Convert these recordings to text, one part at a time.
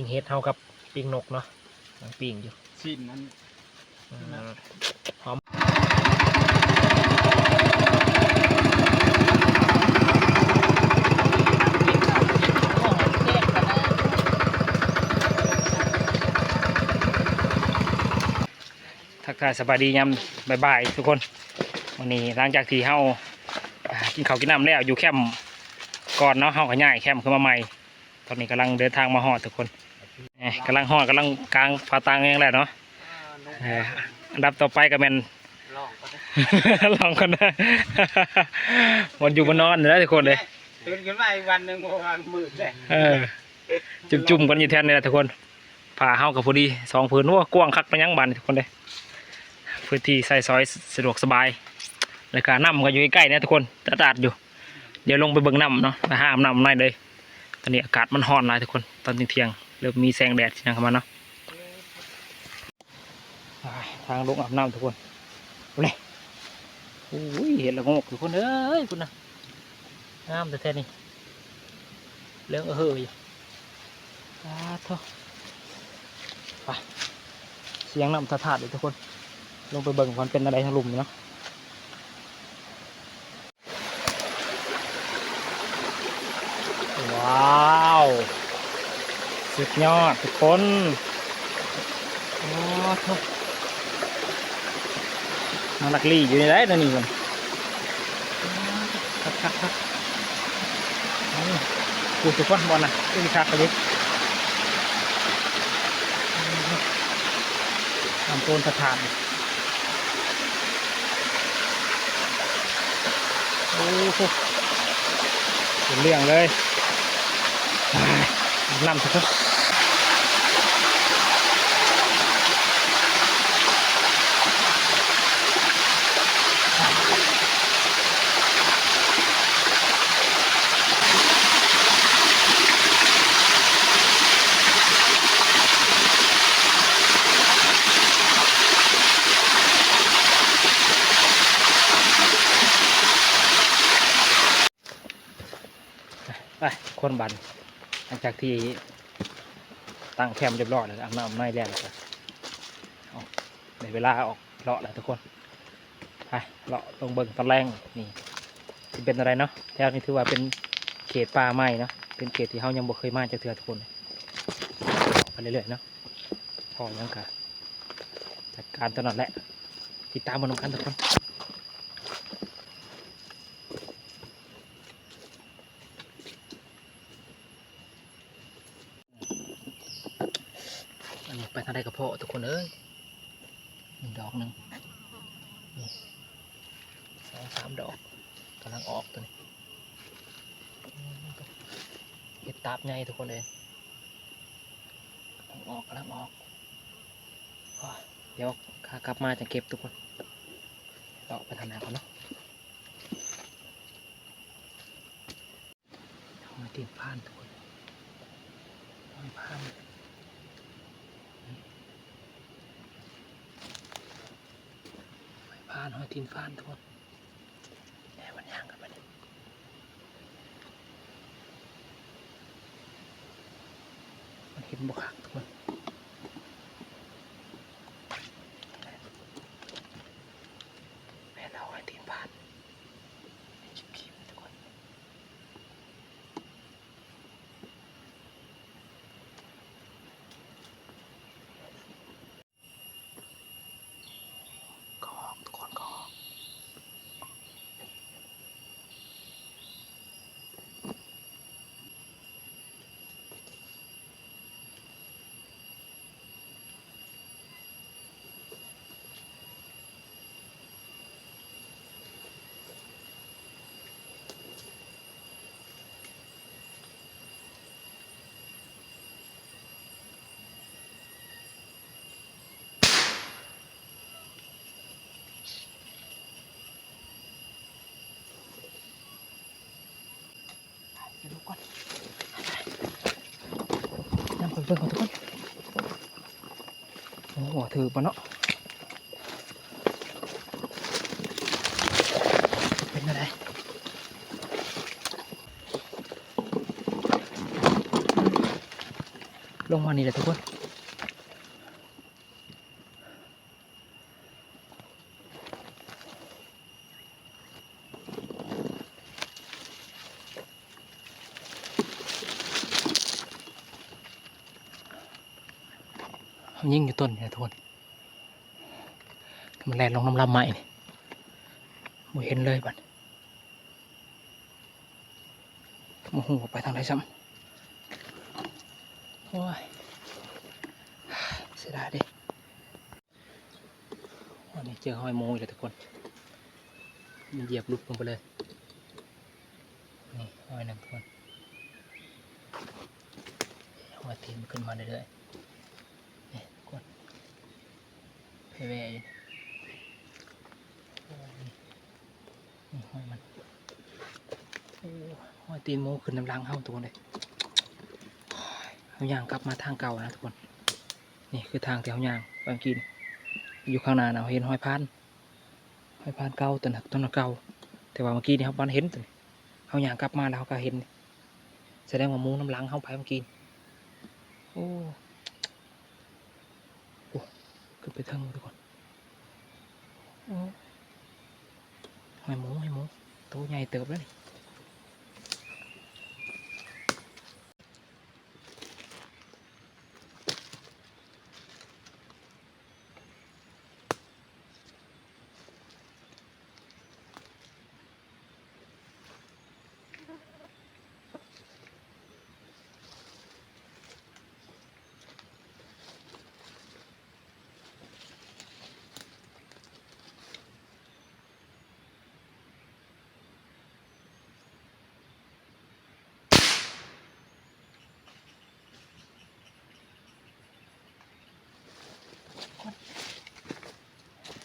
ปิ้งเฮ็ดเท่ากับปิ้งนกเนาะกำลังปิ้งอยู่สิ้นนั้นอืมหอมทักทายสบายดียามบ่ายๆทุกคนวันนี้หลังจากที่เฮาอ่ากินข้าวกินน้ำแล้วอยู่แคมป์ก่อนเนาะเฮาก็ย้ายแคมป์ขึ้นมาใหม่ ตอนนี้กำลังเดินทางมาฮอดทุกคนเอ้ย กำลังฮอดกำลังกลางผาตังเองแหละเนาะเอ่ออันดับต่อไปก็เป็นลองก็ได้ลองกันนะวันอยู่บนนอนนะทุกคนเลยตื่นขึ้นมาอีกวันหนึ่งโมงมืดเลยเออจุ่มๆกันอยู่แทนนี่แหละทุกคนผ่าเฮากับพอดีสองผืนว่ากว้างคักไปยังบานทุกคนเลยพื้นที่ใส่ซอยสะดวกสบายแล้วก็น้ำก็อยู่ใกล้ๆนะทุกคนตะตาดอยู่ เดี๋ยวลงไปเบิ่งน้ำเนาะไปหาอาบน้ำหน่อยเลยตอนนี้อากาศมันร้อนหลายทุกคนตอนเที่ยงๆ เริ่มมีแสงแดดยังเข้ามาเนาะทางลงอาบน้ำทุกคนเลยโอ้ยเห็นและงกทุกคนเอ้ยคุณนะงามแต่แท้นี่เรื่องเออเฮ้ยอาเถอะไปเสียงน้ำถาดเลยทุกคน ลงไปเบิ่งมันเป็นอะไรทะลุมเนาะว้าว สุดยอดทุกคนโอ้ทุกมาลักลี่อยู่ในไรนั่นนี่มันครับครับครับนี่กูทุกคนบอลนะขึ้นคักไปดิทำโซนสถานโอ้โหเป็นเรื่องเลย นำเถอะ หลังจากที่ตั้งแคมป์เรียบร้อยแล้วอาบน้ำไม่แรงแล้วก็เอาในเวลาออกเลาะแล้วทุกคนไปเลาะตรงเบิงตอนแรงนี่ที่เป็นอะไรเนาะแถวนี้ถือว่าเป็นเขตป่าไม้เนาะเป็นเขตที่เขายังบ่เคยมาจะเถื่อทุกคนไปเรื่อยๆเนาะพอยังกะจัดการตลอดแหละติดตามมันกันทุกคน อันนี้ไปทางใด กระเพาะทุกคนเอ้ยหนึ่งดอกหนึ่งนี่สองสามดอกกำลังออกตัวนี้เห็ดตาบไงทุกคนเลยกำลังออกกำลังออก เดี๋ยวขากลับมาจะเก็บทุกคนเราไปทางไหนก่อนเนาะทำไมตีนพานทุกคนทำไมพาน ไปพานหอยทินฟานทุกคนแหมมันย่างกันมาเนี่ยมันเห็นบุคักทุกคนแม่เราหอยทินฟานนี่ชิบขีมทุกคนก็ออกทุกคนก็ออก เดี๋ยวลุกก่อนนั่งเพิ่งๆก่อนทุกคนโอ้โหถือปะเนาะเป็นอะไรลงมานี่แหละทุกคน ยิ่งอยู่ต้นเนี่ยทุกคนมันแลนลงน้ำลำใหม่นี่มเห็นเลยบัดโมโหไปทางไหนซ้ำโอ้ยเสียดายดิวันนี้เจอหอยโมงอีกแล้วทุกคน มันเหยียบลุกลงไปเลย นี่หอยหนึ่งทุกคนหอยตีนมันขึ้นมาเรื่อยๆนี่ทุกคน เพเวอยู่โอ้ยนี่หอยมันโอ้อยตีนโมขึ้นน้ำลังเข้าตัวเลยเอาย่างกลับมาทางเก่านะทุกคน นี่คือทางที่เขาย่างไปกิน อยู่ข้างหน้าเราเห็นห้อยพานห้อยพานเก่าต้นหักต้นเก่า แต่ว่าเมื่อกี้นี่เขาบ้านเห็นตัวเขาย่างกลับมาแล้วเขาก็เห็นแสดงว่าหมูน้ำลังเข้าไปเมื่อกี้โอ้โอ้ ขึ้นไปเทิงทุกคนโอ้หอยหมูหอยหมูตัวใหญ่เติบแล้วนี่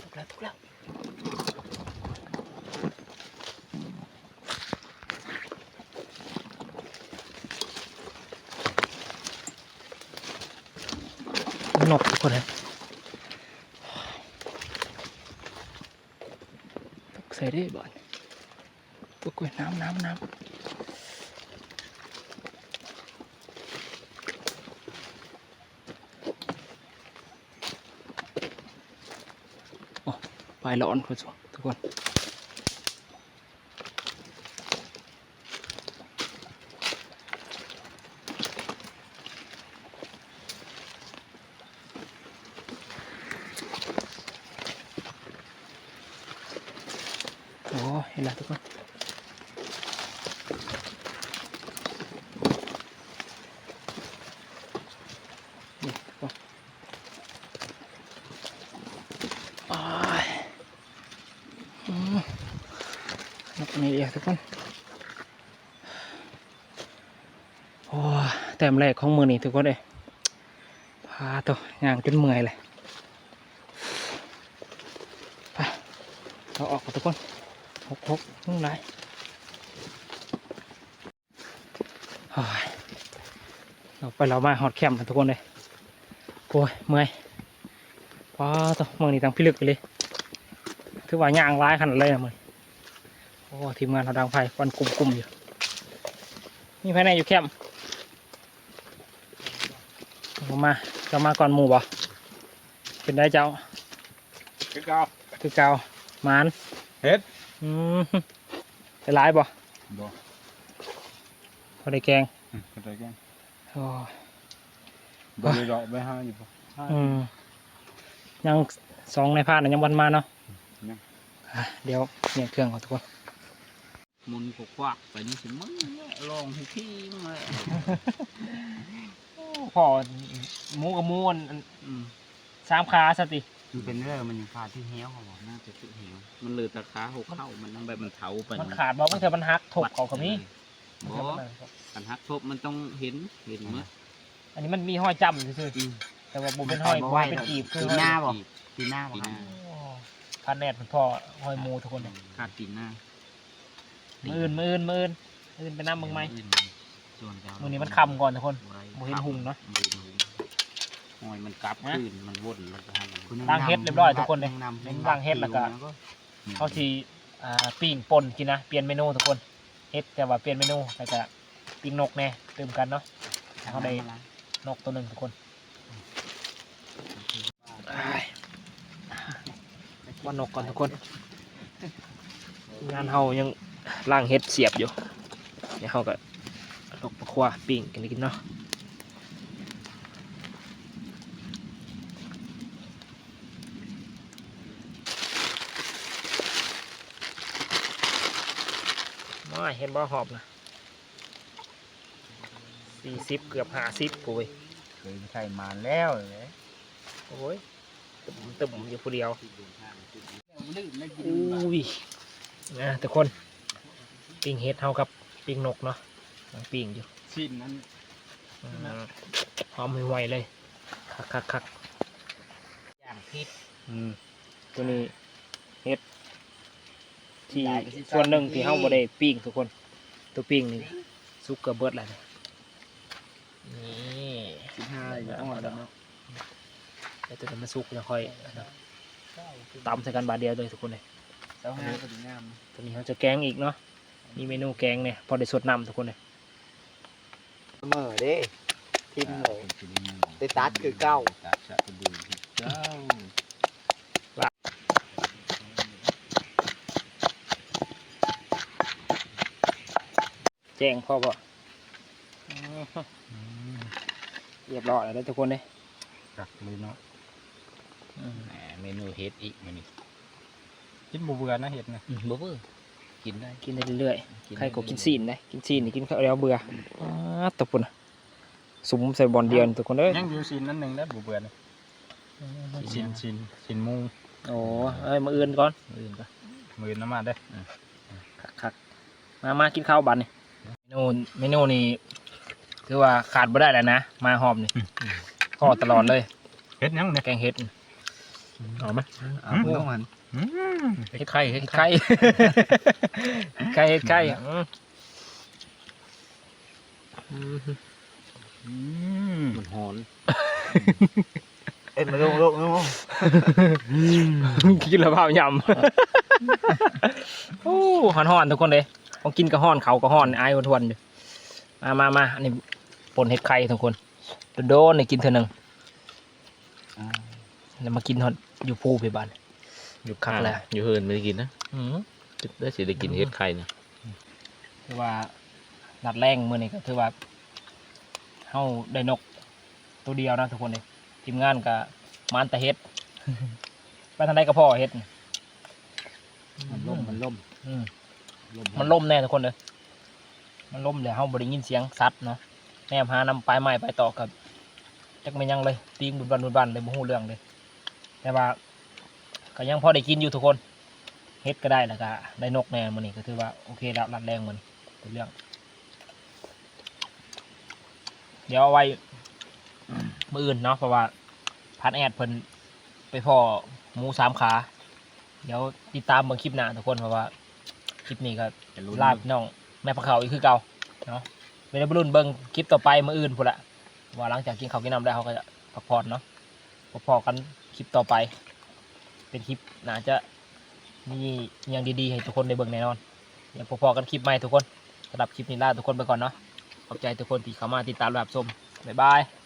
ถูกแล้วถูกแล้ว นกทุกคนเลยตกใส่ได้บ่อนตกกล้วยน้ำน้ำน้ำโอ้ปลายร้อนคุณผู้ชมทุกคน โอ้เห็นแล้ว ทุกคนนี่ทุกคนอ้ายอืมนกนี่เองทุกคนโอ้แต้มแรกของมือนี่ทุกคนเลยพาตัวย่างจนเมื่อยเลย ไปเราออกกันทุกคน หกหกนู่นไรโอ้ยเราไปเรามาหอดแคมป์กันทุกคนเลยโอ้ยเมื่อยว้าตัวเมืองนี้ตั้งพิลึกไปเลยถือว่าย่างร้ายขนาดเลยนะมึงโอ้ทีมงานเราดังไฟควันกลุ่มๆอยู่นี่ภายในอยู่แคมป์เอามาจะมาก่อนหมู่บ่เป็นได้เจ้าคือเก่าคือเกาหมานเฮ็ด อืมจะร้ายบ่บ่พอได้แกงเข้าใจกันโอ้ยบ่ได้ดอกไปหาอยู่บ่อืมยังสองในพาดนะยังวันมาเนาะยังอะเดี๋ยวเนี่ยเครื่องของทุกคน มุนกควักไปนี่สิมึงลองให้พี่มึงเลยพอหมูกับหมูอันอันอืมสามขาสติ มันเป็นเรื่องมันยังขาดที่เหี้ยวเขาบอกน่าจะที่เหี้ยวมันเลยตะขาหกเข้ามันต้องแบบมันเถาไปมันขาดบ่เมื่อเธอมันหักถกเขากับนี้บ่กันฮักทบมันต้องเห็นเห็นมั้ยอันนี้มันมีห้อยจำซื่อๆแต่ว่าบุเป็นห้อยบ่เป็นกีบคือปีหน้าบ่ห้อยปีหน้าบ่ครับโอ้พันแนดมันพอห้อยหมูทุกคนเลยขาดปีหน้ามืออื่นมืออื่นมืออื่นมืออื่นไปน้ำมึงไหมส่วนเจ้ามือนี้มันคำก่อนทุกคนบ่เห็นหุ่งเนาะบ่เห็นหุ่งหอยมันกลับนะคืนมันวนมันจะให้มันล้างเฮ็ดเรียบร้อยทุกคนเลยล้างเฮ็ดแล้วก็เขาทีอ่าปิ้งป่นกินนะเปลี่ยนเมนูทุกคนเฮ็ดแต่ว่าเปลี่ยนเมนูแล้วก็ปิ้งนกแน่เติมกันเนาะเขาได้นกตัวหนึ่งทุกคนอ้ายว่านกก่อนทุกคน งานเฮายังล่างเฮ็ดเสียบอยู่เดี๋ยวเฮาก็ลกปลาควาปิ้งกันกินเนาะ มาเห็นบ่หอบนะสี่สิบเกือบห้าสิบปุ้ยเคยใช่มาแล้วเลยโอ้ยตึมตึมอยู่ผู้เดียวลื่นไม่กินอุ้ยนะทุกคนปิ้งเฮ็ดเฮากับปิ้งนกเนาะกำลังปิ้งอยู่ชิ้นนั้นอืมหอมไวๆเลยคักคักคักย่างพิษอืมตัวนี้เฮ็ด ที่ส่วนหนึ่งที่เฮาบ่ได้ปิ้งทุกคนตัวปิ้งนี่สุกเกระเบิดแล้วเนี่ยนี่สิบห้าอยู่ต้องมาแล้วเนาะแล้วตัวนี้มันสุกแล้วค่อยอันนั้นตำใส่กันบาดเดียวเลยทุกคนเลยเจ้าห้าก็ดีงามตัวนี้เขาจะแกงอีกเนาะมีเมนูแกงเนี่ยพอได้สดน้ำทุกคนเลยเมื่อเด้ทิมเลยได้ตัดคือเก้า ตัดสะกระบือคือเก้า แจ้งพ่อบ่เรียบร้อยแล้วเด้อทุกคนเลยตักเลยเนาะแหมเมนูเฮ็ดอีกมันนี่กินบ่เบื่อนะเห็ดนะอืมบ่เบื่อกินได้กินได้เรื่อยๆใครก็กินซีนได้กินซีนนี่กินข้าวแล้วเบื่ออ้าตะปุ่นอะสุมใส่บอลเดียวนี่ทุกคนเอ้ยยังอยู่ชินนั่นหนึ่งแล้วบ่เบื่อนะชินชินชินหมูโอ้เอ้ยมาเอื่นก่อนอื่นก็มือน้ำมาได้อคักๆมามากินข้าวบันนี่ เมนูเมนูนี่คือว่าขาดไม่ได้แล้วนะ มาหอมนี่ทอดตลอดเลย เฮ็ดยังเนี่ยแกงเห็ดเอาไหมเอาต้องมันอืมเห็ดไข่เห็ดไข่ไข่เห็ดไข่อืมอืมอืมมันหอนเอ็นมาลงลงลงกินแล้วเผายำโอ้หอนหอนๆทุกคนเลย ของกินกระห้อนเขากระห้อนไอ้ทวนๆอยู่มามามาอันนี้ปนเห็ดไข่ทุกคนโดนๆนี่กินเท่านึงอ่าแล้วมากินฮอดอยู่ภูไปบ้านอยู่คักแล้วอยู่เฮินไม่ได้กินนะอืมได้สิได้กินเฮ็ดไข่นะถือว่านัดแรงมือนี้ก็ถือว่าเฮาได้นกตัวเดียวนะทุกคนเลยทีมงานกับมานแต่เฮ็ดไปทางใดก็พ่อเฮ็ดมันล่มมันล่มอื มันล่มแน่ทุกคนเลยมันล่มแล้วเฮาบ่ได้ยินเสียงสัตว์เนาะแนมหานำปลายไม้ไปต่อกับจักไม่นยังเลยตีงบุญบันบุญบันเลยบ่ฮู้เรื่องเลย แต่ว่าก็ยังพอได้กินอยู่ทุกคนเฮ็ดก็ได้แล้วก็ได้นกแน่มื้อนี้ก็ถือว่าโอเคแล้วรัดแรงมื้อนี้เป็นเรื่อง เดี๋ยวเอาไว้มื้ออื่นเนาะเพราะว่าพัดแอดเพิ่นไปพ่อหมูสามขา เดี๋ยวติดตามเบิ่งคลิปหน้าทุกคนเพราะว่า ลิปนี้ก็จะรู้ลาบน้อง แม่ปลาเขาอีกคือเก่าเนาะเวลาบรุ่นเบิ่งคลิปต่อไปมื้ออื่นพุ่นละว่าหลังจากกินข้าวกินน้ำได้วเขาก็จะพักผ่อนเนาะพอๆกันคลิปต่อไป เป็นคลิปน่าจะมีอยังดีๆให้ทุกคนได้เบิ่งแน่นอนเดี๋ยวพอๆกันคลิปใหม่ทุกคนสำหรับคลิปนี้ลาทุกคนไปก่อนเนาะขอบใจทุกคนที่เข้ามาติดตามรับชมบ๊ายบาย